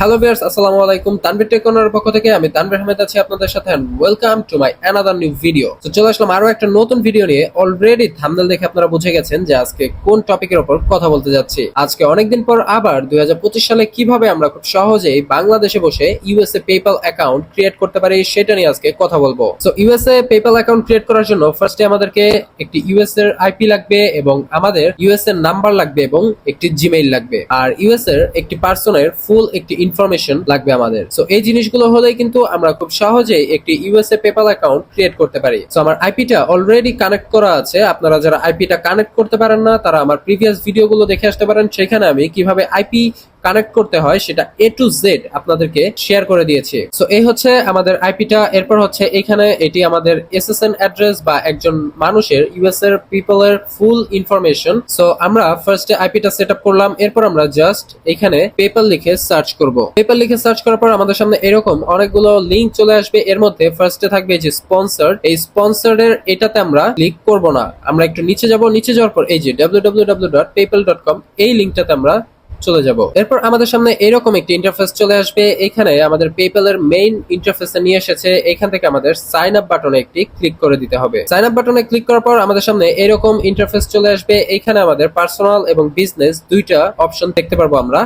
Hello viewers আসসালামু আলাইকুম। তানভীর টেকনোর পক্ষ থেকে আমি তানভীর আহমেদ আছি আপনাদের সাথে welcome to my another new video তো চলে আসলাম আরও একটা নতুন ভিডিও নিয়ে। অলরেডি থাম্বনেল দেখে আপনারা বুঝে গেছেন যে আজকে কোন টপিকের উপর কথা বলতে যাচ্ছি। আজকে অনেকদিন পর আবার দুই সালে কীভাবে আমরা খুব সহজেই বাংলাদেশে বসে ইউএসএ পেপাল অ্যাকাউন্ট ক্রিয়েট করতে পারি সেটা নিয়ে আজকে কথা বলব। So USA PayPal account create করার জন্য ফার্স্টে আমাদেরকে একটি ইউএস এর আইপি লাগবে এবং আমাদের ইউএস এর নাম্বার লাগবে এবং একটি জিমেইল লাগবে। আর ইউএস এর একটি পার্সনের ফুল একটি ইনফরমেশন লাগবে আমাদের। সো এই জিনিসগুলো হলেই কিন্তু আমরা খুব সহজেই একটি ইউএসএ পেপাল অ্যাকাউন্ট ক্রিয়েট করতে পারি। সো আমার আইপিটা অলরেডি কানেক্ট করা আছে। আপনারা যারা আইপিটা কানেক্ট করতে পারেন না, তারা আমার প্রিভিয়াস ভিডিওগুলো দেখে আসতে পারেন। সেখানে আমি কীভাবে আইপি কানেক্ট করতে হয়, সেটা এ টু জেড আপনাদেরকে শেয়ার করে দিয়েছি। সো এই হচ্ছে আমাদের আইপিটা এরপর হচ্ছে এখানে এটি আমাদের এসএসএন অ্যাড্রেস বা একজন মানুষের ইউএস এর পিপল এর ফুল ইনফরমেশন সো আমরা ফার্স্টে আইপিটা সেট আপ করলাম। এরপর আমরা জাস্ট এখানে পেপার লিখে সার্চ করব। পেপার লিখে সার্চ করার পর আমাদের সামনে এরকম অনেকগুলো লিংক চলে আসবে। এর মধ্যে ফার্স্টে থাকবে যে স্পন্সর এই স্পন্সর্ড এর এটাতে আমরা ক্লিক করব না। আমরা একটু নিচে যাব। নিচে যাওয়ার পর এই যে www.paypal.com এই লিংকটাতে আমরা চলে যাব। এরপর আমাদের সামনে এরকম একটি ইন্টারফেস চলে আসবে। এখানে আমাদের পেপ্যাল এর মেইন ইন্টারফেসে নিয়ে এসেছে। এখান থেকে আমাদের সাইন আপ বাটনে একটি ক্লিক করে দিতে হবে। সাইন আপ বাটনে ক্লিক করার পর আমাদের সামনে এরকম ইন্টারফেস চলে আসবে। এখানে আমাদের পার্সোনাল এবং বিজনেস দুইটা অপশন দেখতে পারব আমরা।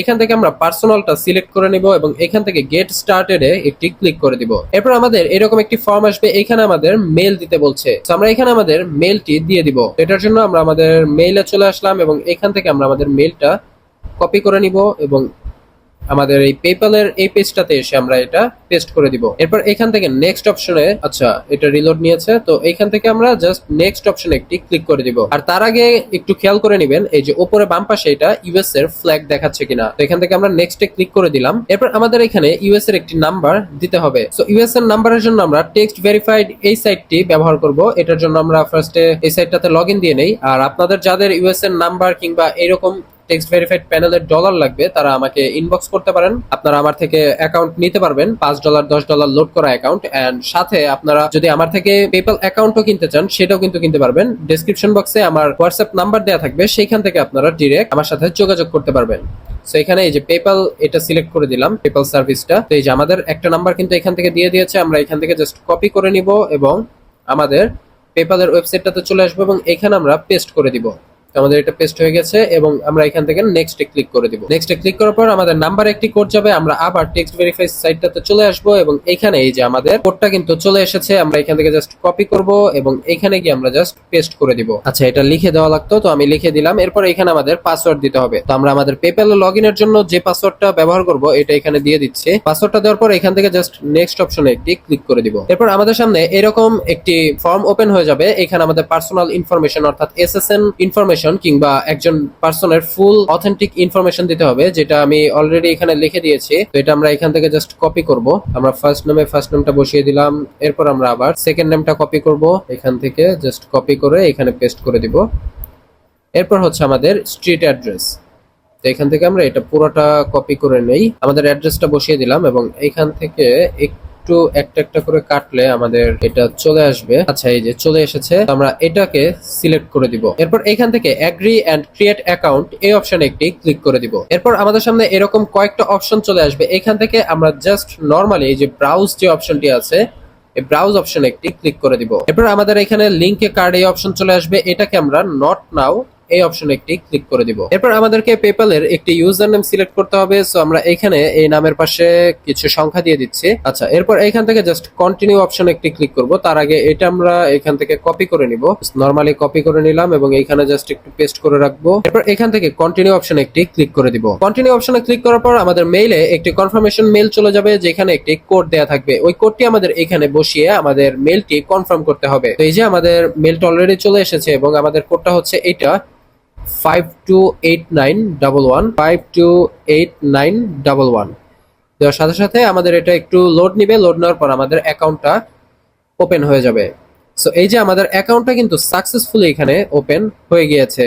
এখান থেকে আমরা পার্সোনালটা সিলেক্ট করে নিব এবং এখান থেকে গেট স্টার্টেড এ একটি ক্লিক করে দিব। এরপর আমাদের এরকম একটি ফর্ম আসবে। এখানে আমাদের মেল দিতে বলছে। তো আমরা এখানে আমাদের মেলটি দিয়ে দিব। এটার জন্য আমরা আমাদের মেইলে চলে আসলাম এবং এখান থেকে আমরা আমাদের মেলটা কপি করে নিব এবং আমাদের এই পেপালের এই পেজটাতে এসে আমরা এটা পেস্ট করে দিব। এরপর এখান থেকে নেক্সট অপশনে আচ্ছা এটা রিলোড নিয়েছে, তো এখান থেকে আমরা জাস্ট নেক্সট অপশনে একটি ক্লিক করে দিব। আর তার আগে একটু খেয়াল করে নেবেন, এই যে উপরে বাম পাশে এটা ইউএস এর ফ্ল্যাগ দেখাচ্ছে কিনা। তো এখান থেকে আমরা নেক্সট এ ক্লিক করে দিলাম। এরপর আমাদের এখানে ইউএস এর একটি নাম্বার দিতে হবে। সো ইউএস এর নাম্বারের জন্য আমরা টেক্সট ভেরিফাইড এই সাইটটি ব্যবহার করব। এটার জন্য আমরা ফার্স্টে এই সাইটটাতে লগ দিয়ে নেই। আর আপনাদের যাদের ইউএস এর নাম্বার কিংবা এরকম টেক্সট ভেরিফাইড প্যানেলের ডলার লাগবে, তারা আমাকে ইনবক্স করতে পারেন। আপনারা আমার থেকে অ্যাকাউন্ট নিতে পারবেন, পাঁচ ডলার দশ ডলার লোড করা অ্যাকাউন্ট অ্যান্ড সাথে আপনারা যদি আমার থেকে পেপাল অ্যাকাউন্টও কিনতে চান, সেটাও কিন্তু কিনতে পারবেন। ডিসক্রিপশন বক্সে আমার হোয়াটসঅ্যাপ নাম্বার দেওয়া থাকবে, সেইখান থেকে আপনারা ডিরেক্ট আমার সাথে যোগাযোগ করতে পারবেন। সো এখানে এই যে পেপাল এটা সিলেক্ট করে দিলাম পেপাল সার্ভিসটা তো এই যে আমাদের একটা নাম্বার কিন্তু এখান থেকে দিয়ে দিয়েছে, আমরা এখান থেকে জাস্ট কপি করে নিব এবং আমাদের পেপালের ওয়েবসাইটটাতে চলে আসব এবং এখানে আমরা পেস্ট করে দিব। আমাদের এটা পেস্ট হয়ে গেছে এবং আমরা এখান থেকে নেক্সট এ ক্লিক করে দিব। নেক্সট এ ক্লিক করার পর আমাদের নাম্বার একটি কোড যাবে, আমরা আবার টেক্সট ভেরিফাই সাইটটাতে চলে আসব এবং এখানে এই যে আমাদের কোডটা কিন্তু চলে এসেছে, আমরা এখান থেকে জাস্ট কপি করব এবং এখানে গিয়ে আমরা জাস্ট পেস্ট করে দিব। আচ্ছা এটা লিখে দেওয়া লাগতো, তো আমি লিখে দিলাম, এরপর এখানে আমাদের পাসওয়ার্ড দিতে হবে। তো আমরা আমাদের পেপ্যাল লগ ইনের জন্য যে পাসওয়ার্ডটা ব্যবহার করব, এটা এখানে দিয়ে দিচ্ছি। পাসওয়ার্ডটা দেওয়ার পর এখান থেকে জাস্ট নেক্সট অপশনে একটি ক্লিক করে দিব। এরপর আমাদের সামনে এরকম একটি ফর্ম ওপেন হয়ে যাবে, এখানে আমাদের পার্সোনাল ইনফরমেশন অর্থাৎ এসএসএন ইনফরমেশন কিংবা একজন পার্সনের ফুল অথেন্টিক ইনফরমেশন দিতে হবে, যেটা আমি অলরেডি এখানে লিখে দিয়েছি। তো এটা আমরা এখান থেকে জাস্ট কপি করব। আমরা ফার্স্ট নেমে ফার্স্ট নেমটা বসিয়ে দিলাম, এরপর আমরা আবার সেকেন্ড নেমটা কপি করব। এখান থেকে জাস্ট কপি করে এখানে পেস্ট করে দিব। এরপর হচ্ছে আমাদের স্ট্রিট অ্যাড্রেস তো এখান থেকে আমরা এটা পুরোটা কপি করে নেই। আমাদের অ্যাড্রেসটা বসিয়ে দিলাম এবং এখান থেকে একটু একটা একটা করে কাটলে আমাদের এটা চলে আসবে। আচ্ছা এই যে চলে এসেছে আমরা এটাকে সিলেক্ট করে দিব। এরপর এখান থেকে অ্যাগ্রি এন্ড ক্রিয়েট অ্যাকাউন্ট এই অপশনে একটি ক্লিক করে দিব। এরপর আমাদের সামনে এরকম কয়েকটা অপশন চলে আসবে। এখান থেকে আমরা জাস্ট নর্মালি এই যে ব্রাউজ যে অপশনটি আছে ব্রাউজ অপশনে একটি ক্লিক করে দিব। এরপর আমাদের এখানে লিঙ্কে কার্ড এই অপশন চলে আসবে। এটাকে আমরা নট নাও এই অপশনে একটি ক্লিক করে দিব। এরপর আমাদেরকে পেপালের একটি ইউজার নেম সিলেক্ট করতে হবে। সো আমরা এখানে এই নামের পাশে কিছু সংখ্যা দিয়ে দিচ্ছি। আচ্ছা এরপর এখান থেকে জাস্ট কন্টিনিউ অপশনে একটি ক্লিক করব। তার আগে এটা আমরা এখান থেকে কপি করে নিব। নরমালি কপি করে নিলাম এবং এখানে জাস্ট একটু পেস্ট করে রাখব। এরপর এখান থেকে কন্টিনিউ অপশনে একটি ক্লিক করে দিব। কন্টিনিউ অপশনে ক্লিক করার পর আমাদের মেইলে একটি কনফার্মেশন মেল চলে যাবে, যেখানে একটি কোড দেওয়া থাকবে। ওই কোডটি আমাদের এখানে বসিয়ে আমাদের মেলটি কনফার্ম করতে হবে। তো এই যে আমাদের মেলটা অলরেডি চলে এসেছে এবং আমাদের কোডটা হচ্ছে এইটা দেওয়ার সাথে সাথে আমাদের এটা একটু লোড নিবে লোড নেওয়ার পর আমাদের অ্যাকাউন্টটা ওপেন হয়ে যাবে। সো এই যে আমাদের অ্যাকাউন্টটা কিন্তু সাকসেসফুলি এখানে ওপেন হয়ে গিয়েছে।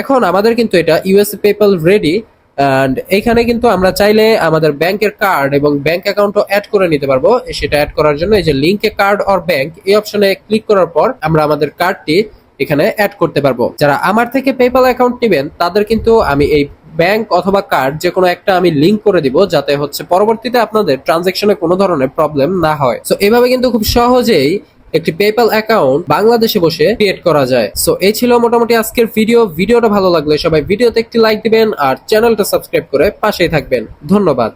এখন আমাদের কিন্তু এটা ইউএস পেপাল রেডি অ্যান্ড এখানে কিন্তু আমরা চাইলে আমাদের ব্যাংকের কার্ড এবং ব্যাংক অ্যাকাউন্টও অ্যাড করে নিতে পারব। সেটা অ্যাড করার জন্য এই যে লিঙ্কে কার্ড অর ব্যাংক এই অপশনে ক্লিক করার পর আমরা আমাদের কার্ডটি এখানে অ্যাড করতে পারব। যারা আমার থেকে পেপাল অ্যাকাউন্ট নেবেন, তাদের কিন্তু আমি এই ব্যাংক অথবা কার্ড যে কোনো একটা আমি লিংক করে দিব, যাতে হচ্ছে পরবর্তীতে আপনাদের ট্রানজেকশনে কোনো ধরনের প্রবলেম না হয়। সো এভাবে কিন্তু খুব সহজেই একটি পেপ্যাল অ্যাকাউন্ট বাংলাদেশে বসে ক্রিয়েট করা যায়। সো এই ছিল মোটামুটি আজকের ভিডিও ভিডিওটা ভালো লাগলে সবাই ভিডিওতে একটি লাইক দিবেন আর চ্যানেলটা সাবস্ক্রাইব করে পাশেই থাকবেন। ধন্যবাদ।